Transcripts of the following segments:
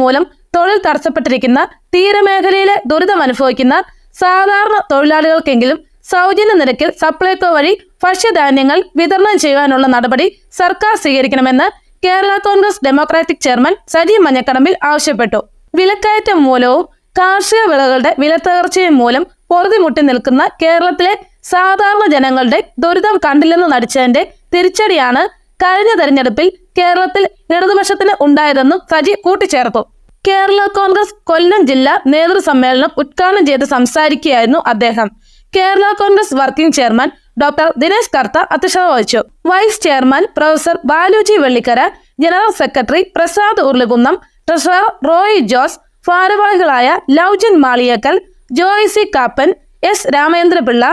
മൂലം തൊഴിൽ തടസ്സപ്പെട്ടിരിക്കുന്ന തീരമേഖലയിലെ ദുരിതം അനുഭവിക്കുന്ന സാധാരണ തൊഴിലാളികൾക്കെങ്കിലും സൗജന്യ നിരക്കിൽ സപ്ലൈകോ വഴി ഭക്ഷ്യധാന്യങ്ങൾ വിതരണം ചെയ്യാനുള്ള നടപടി സർക്കാർ സ്വീകരിക്കണമെന്ന് Kerala Congress Democratic chairman Saji Manjakadambil ആവശ്യപ്പെട്ടു. വിലക്കയറ്റം മൂലവും കാർഷിക വിളകളുടെ വിലത്തകർച്ചയും മൂലം പൊറുതിമുട്ടി നിൽക്കുന്ന കേരളത്തിലെ സാധാരണ ജനങ്ങളുടെ ദുരിതം കണ്ടില്ലെന്ന് നടിച്ചതിന്റെ തിരിച്ചടിയാണ് കഴിഞ്ഞ തെരഞ്ഞെടുപ്പിൽ കേരളത്തിൽ ഇടതുപക്ഷത്തിന് ഉണ്ടായതെന്നും സജി കൂട്ടിച്ചേർത്തു. കേരള കോൺഗ്രസ് കൊല്ലം ജില്ലാ നേതൃസമ്മേളനം ഉദ്ഘാടനം ചെയ്ത് സംസാരിക്കുകയായിരുന്നു അദ്ദേഹം. Kerala Congress working chairman doctor Dinesh Kartha അധ്യക്ഷത വഹിച്ചു. Vice chairman professor Baluji Vellikkara general secretary Prasad Urulikunnam treasurer Roy Jose ഭാരവാഹികളായ Loujan Maliyakkal Joy C Kappan S Ramendrapillai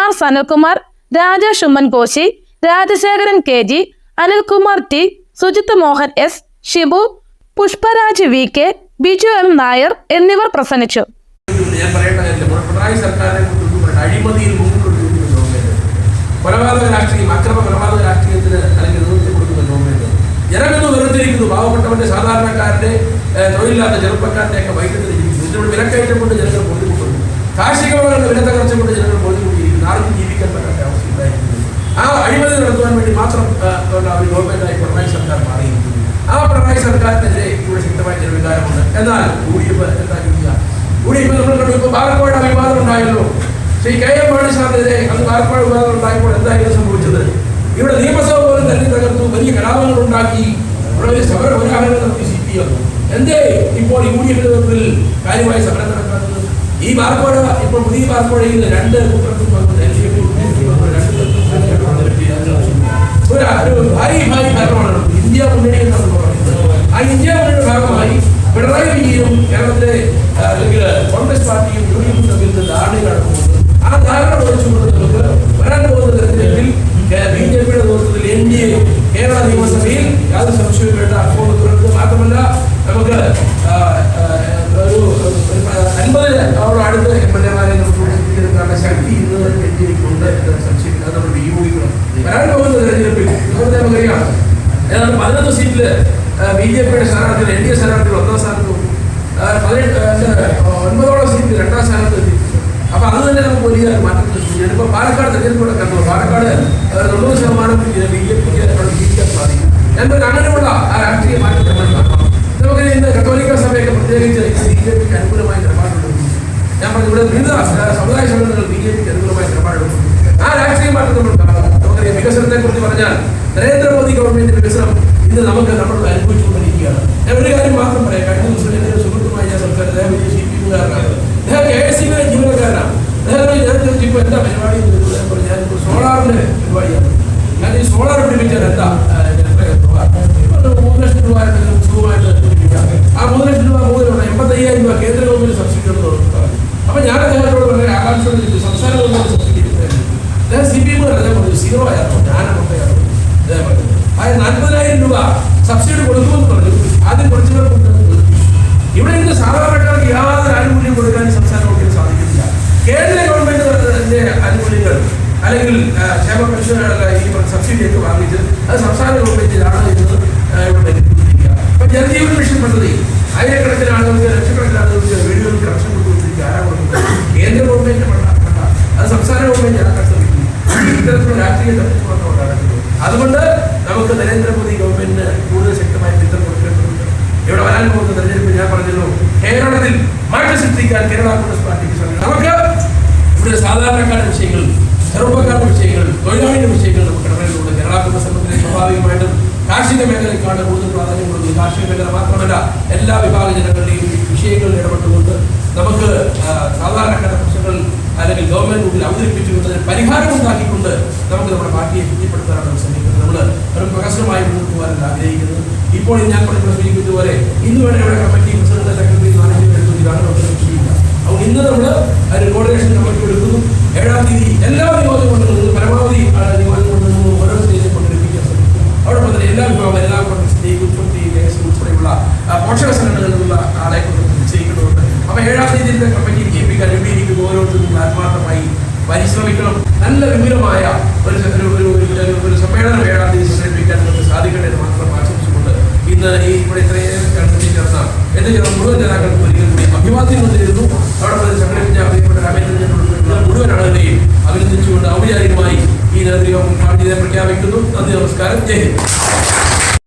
R Sanalkumar Rajesh Oommen Koshy Rajasekharan K G Anilkumar T Sujith Mohan S Shibu Pushparaj V K Biju M Nair എന്നിവർ പ്രസംഗിച്ചു. കൊലപാതക രാഷ്ട്രീയം അക്രമ കൊലപാതക രാഷ്ട്രീയത്തിന് അല്ലെങ്കിൽ നേതൃത്വം കൊടുക്കുന്ന ഗവൺമെന്റ്. ജനമെന്ന് വേർതിരിക്കുന്നു പാവപ്പെട്ടവന്റെ സാധാരണക്കാരന്റെ തൊഴിലില്ലാത്ത ചെറുപ്പക്കാരന്റെ ഒക്കെ വൈകിട്ടിരിക്കുന്നു ഇതിനോട് വിലക്കയറ്റം കൊണ്ട് ജനങ്ങൾ ബോധ്യപ്പെടുന്നു കാർഷിക വിളകളുടെ വില തകർച്ച കൊണ്ട് ജനങ്ങൾ ബോധ്യപ്പെട്ടിരിക്കുന്നു ആർക്കും ജീവിക്കാൻ പറ്റാത്ത അവസ്ഥ ഉണ്ടായിരിക്കുന്നു. ആ അഴിമതി നടത്തുവാൻ വേണ്ടി മാത്രം ഗവൺമെന്റായി പിണറായി സർക്കാർ മാറിയിരിക്കുന്നു. ആ പിണറായി സർക്കാരിനെതിരെ എന്നാൽ യു ഡി എഫ് എന്താ ചെയ്യുക കണ്ടു ഇപ്പൊ പാലക്കാട് വിവാദം ഉണ്ടായല്ലോ. ശ്രീ കെ എം മാണി സാറിനെതിരെ അന്ന് പാലക്കാട് വിവാദം ഉണ്ടായപ്പോൾ എന്തായിരുന്നു സംഭവിച്ചത്? ഇവിടെ നിയമസഭ പോലും തന്നെ തകർത്തു വലിയ കലാപങ്ങൾ ഉണ്ടാക്കി. ഇവിടെ വലിയ സമര നടത്തി സി പി എം. എന്തേ ഇപ്പോൾ യു ഡി എഫ് നേതൃത്വത്തിൽ കാര്യമായ സമരം നടക്കാത്തത്? ഈ പാലക്കാട് ഇപ്പോൾ പുതിയ പാലക്കാടയിൽ രണ്ട് കൂട്ടർക്കും എൽ ഡി പേർക്കും ഒരു ഒരു ഭാരി ഭാരി ഭരണമാണ് ഇന്ത്യ മുന്നണി എന്നാണ് പറയുന്നത്. ആ ഇന്ത്യ മുന്നണിയുടെ ഭാഗമായി പിണറായി വിജയനും കേരളത്തിലെ ആ, അല്ലെങ്കിൽ കോൺഗ്രസ് പാർട്ടിയും യു ഡി എഫും തമ്മിൽ ധാരണ നടക്കുന്നുണ്ട് ആ ധാരണ വെച്ചുകൊണ്ട് നമുക്ക് വരാൻ പോകുന്ന തെരഞ്ഞെടുപ്പിൽ ബി ജെ പിയുടെ നേതൃത്വത്തിൽ എൻ ഡി എ കേരള നിയമസഭയിൽ യാതൊരു സംശയവും വേണ്ട അപ്പോൾ തുറന്നത് മാത്രമല്ല നമുക്ക് ആ, ആ, ഒരു അൻപതിനോട് അടുത്ത് എം എൽ എമാരെ നമുക്ക് വിളിച്ചെടുക്കാനുള്ള ശക്തി ഇന്ന് എൻ ഡി എക്കുണ്ട് എന്ന് സംശയിക്കുന്നത് അത് നമ്മൾ വിനിയോഗിക്കണം വരാൻ പോകുന്ന തെരഞ്ഞെടുപ്പിൽ ഇപ്പോഴത്തെ നമുക്കറിയാം ഏതാണ്ട് പതിനൊന്ന് സീറ്റിൽ ബി ജെ പിയുടെ സ്ഥാനാർത്ഥികൾ എൻ ഡി എ സ്ഥാനാർത്ഥികൾ ഒന്നാം സ്ഥാനത്ത് ഒൻപതോളം സീറ്റ് രണ്ടാം സ്ഥാനത്ത് എത്തി അപ്പൊ അത് തന്നെ നമുക്ക് വലിയ മാറ്റം ഞാനിപ്പോ പാലക്കാട് തെരഞ്ഞെടുപ്പ് കണ്ടു പാലക്കാട് തൊണ്ണൂറ് ശതമാനം ബി ജെ പിക്ക് ജീവിക്കാൻ സാധിക്കും. ഞാൻ അങ്ങനെയുള്ള ആ രാഷ്ട്രീയ മാറ്റം നമ്മൾ കാണണം നമുക്ക് ഇന്ന് കത്തോലിക്ക സഭയൊക്കെ പ്രത്യേകിച്ച് ബി ജെ പിക്ക് അനുകൂലമായി നിലപാടുണ്ട് ഞാൻ പറഞ്ഞു ഇവിടെ വിവിധ സമുദായ സംഘടനകൾ ബി ജെ പിക്ക് അനുകൂലമായി നിലപാടുണ്ട് ആ രാഷ്ട്രീയ മാറ്റം നമ്മൾ കാണണം വികസനത്തെ കുറിച്ച് പറഞ്ഞാൽ നരേന്ദ്രമോദി ഗവൺമെന്റിന്റെ വികസനം ഇന്ന് നമുക്ക് നമ്മൾ അനുഭവിച്ചുകൊണ്ടിരിക്കുകയാണ്. ഞാൻ ഒരു കാര്യം മാത്രം പറയാം. കഴിഞ്ഞ ദിവസം സുഹൃത്തുമായി ഞാൻ സംസാരിച്ചു അദ്ദേഹം വലിയ സി പി എമ്മുകാരനാണ് അദ്ദേഹം കെ എസ് സിയുടെ ജീവനക്കാരനാണ്. ഞാൻ എന്താ പരിപാടി. ഞാൻ സോളാറിന്റെ പരിപാടിയാണ്. ഞാൻ ഈ സോളാർ പിടിപ്പിച്ചാൽ എന്താ മൂന്ന് ലക്ഷം രൂപ ആ മൂന്ന് ലക്ഷം രൂപ മൂന്നിലുള്ള എൺപത്തയ്യായിരം രൂപ കേന്ദ്ര ഗവൺമെന്റ് സബ്സിഡി ഉണ്ട് പറഞ്ഞു അപ്പൊ ഞാൻ അദ്ദേഹത്തോട് വളരെ ആകാംക്ഷയോട് ചോദിച്ചു സംസ്ഥാന ഗവൺമെന്റ് സബ്സിഡി കിട്ടുന്നത് അദ്ദേഹം സി പി എം അദ്ദേഹം പറഞ്ഞു സീറോ ആയിരുന്നു ഞാനൊക്കെയാണ് അദ്ദേഹം പറഞ്ഞു അതായത് നാൽപ്പതിനായിരം രൂപ സബ്സിഡി കൊടുക്കുമെന്ന് പറഞ്ഞു. ആദ്യം കുറച്ചുപേർ കൊടുക്കുന്നത് ഇവിടെ ഇന്ന് സാധാരണക്കാർക്ക് യാതൊരു ആനുകൂല്യം കൊടുക്കാൻ സംസ്ഥാന ഗവൺമെന്റ് സാധിക്കുന്നില്ല. കേന്ദ്ര ഗവൺമെന്റിന്റെ ആനുകൂല്യങ്ങൾ അല്ലെങ്കിൽ ക്ഷേമ പെൻഷനുകളുടെ ഈ സബ്സിഡിയൊക്കെ വാങ്ങിച്ച് അത് സംസ്ഥാന ഗവൺമെന്റിലാണ് ഇന്ന് ആ, ഇവിടെ ലഭിച്ചിരിക്കുക. അപ്പൊ ജനജീവൻ മിഷൻ പദ്ധതി ആയിരക്കണക്കിന് ആളുകൾക്ക് വീടുകളിൽ കണക്ഷൻ കൊടുത്തുകൊണ്ടിരിക്കുക ആരാ കൊടുക്കുന്നത് കേന്ദ്ര ഗവൺമെന്റ് പണ്ട പണ്ട അത് സംസ്ഥാന ഗവൺമെന്റ് ആക്കാൻ ശ്രമിക്കുന്നു ഈ ഇത്തരത്തിലുള്ള രാഷ്ട്രീയ തട്ടിപ്പുകളൊക്കെ നടക്കുന്നത് അതുകൊണ്ട് നമുക്ക് നരേന്ദ്രമോദി ഗവൺമെന്റിന് കൂടുതൽ ശക്തമായ പിന്തുണ കൊടുക്കേണ്ടതുണ്ട്. ഇവിടെ വരാൻ പോകുന്ന തെരഞ്ഞെടുപ്പ് ഞാൻ പറഞ്ഞല്ലോ കേരളത്തിൽ മാറ്റം സൃഷ്ടിക്കാൻ കേരള കോൺഗ്രസ് പാർട്ടിക്ക് സാധിക്കും നമുക്ക് ഇവിടെ സാധാരണക്കാരുടെ വിഷയങ്ങൾ ചെറുപ്പക്കാരുടെ വിഷയങ്ങൾ തൊഴിലാളിയുടെ വിഷയങ്ങൾ നമുക്ക് ഇടപെടലുണ്ട് കേരള കോൺഗ്രസ് സംബന്ധിച്ച് സ്വാഭാവികമായിട്ടും കാർഷിക മേഖലയ്ക്കാണ് കൂടുതൽ പ്രാധാന്യം കൊടുക്കുന്നത്. കാർഷിക മേഖല മാത്രമല്ല എല്ലാ വിഭാഗ ജനങ്ങളുടെയും വിഷയങ്ങളിൽ ഇടപെട്ടുകൊണ്ട് നമുക്ക് പ്രശ്നങ്ങൾ അല്ലെങ്കിൽ ഗവൺമെന്റ് മുമ്പിൽ അവതരിപ്പിച്ചുകൊണ്ട് പരിഹാരം ഉണ്ടാക്കിക്കൊണ്ട് നമുക്ക് നമ്മുടെ പാർട്ടിയെ ശക്തിപ്പെടുത്താനാണ് ശ്രമിക്കുന്നത്. നമ്മൾ ഒരു പ്രകസനമായി മുന്നോട്ട് പോകാനല്ല ആഗ്രഹിക്കുന്നത്. ഇപ്പോൾ ഞാൻ പറഞ്ഞ സൂചിപ്പിച്ചത് പോലെ ഇന്ന് വേണം ഇവിടെ കമ്മിറ്റി പ്രസിഡന്റ് സെക്രട്ടറി മാനേജ്മെന്റ് ഇതാണ് നമ്മുടെ വിഷയമില്ല അപ്പോൾ ഇന്ന് നമ്മൾ ഒരു കോർഡിനേഷൻ കമ്മിറ്റി എടുക്കുന്നു. ഏഴാം തീയതി എല്ലാ നിയോജകമണ്ഡലങ്ങളും പരമാവധി നിയോജകമണ്ഡലങ്ങളും ഓരോ സ്റ്റേജിൽ കൊണ്ടിരിപ്പിക്കാൻ ശ്രമിക്കും. അവിടെ തന്നെ എല്ലാ വിഭാഗം എല്ലാ കോൺഗ്രസിന്റെയും ഉൾപ്പെടെയുള്ള പോഷക സംഘടനകളിലുള്ള ആളെ കൊണ്ട് നിശ്ചയിക്കുന്നുണ്ട് അപ്പോൾ ഏഴാം തീയതിയിലെ പരിശ്രമിക്കണം. നല്ല വിപുലമായ ഒരു ഒരു ഒരു സമ്മേളനം വേണം സംഘടിപ്പിക്കാൻ നമുക്ക് സാധിക്കട്ടെ എന്ന് മാത്രം ആശംസിച്ചുകൊണ്ട് ഇന്ന് ഈ ഇവിടെ ഇത്രയും ചേർന്ന എന്റെ ചേർന്ന മുഴുവൻ നേതാക്കൾക്കും ഒരിക്കൽ കൂടി അഭിവാദ്യം കൊണ്ടിരുന്നു അവിടെ സംഘടിപ്പിച്ച പ്രിയപ്പെട്ട രാമേന്ദ്രൻ മുഴുവൻ ആളുകളെയും അഭിനന്ദിച്ചുകൊണ്ട് ഔപചാരികമായി ഈ നേതൃയോഗം പ്രഖ്യാപിക്കുന്നു. നന്ദി നമസ്കാരം. ജയ്